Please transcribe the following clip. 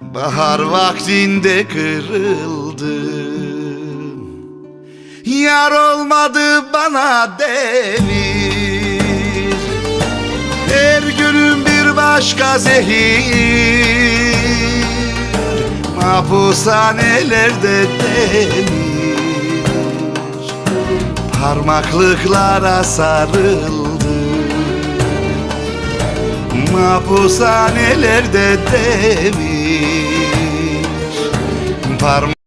Bahar vaktinde kırıldım Yar olmadı bana demir. Her günüm bir başka zehir. Mahpushanelerde demir. Parmaklıklara sarıldım Mahpushanelerde demir Parmak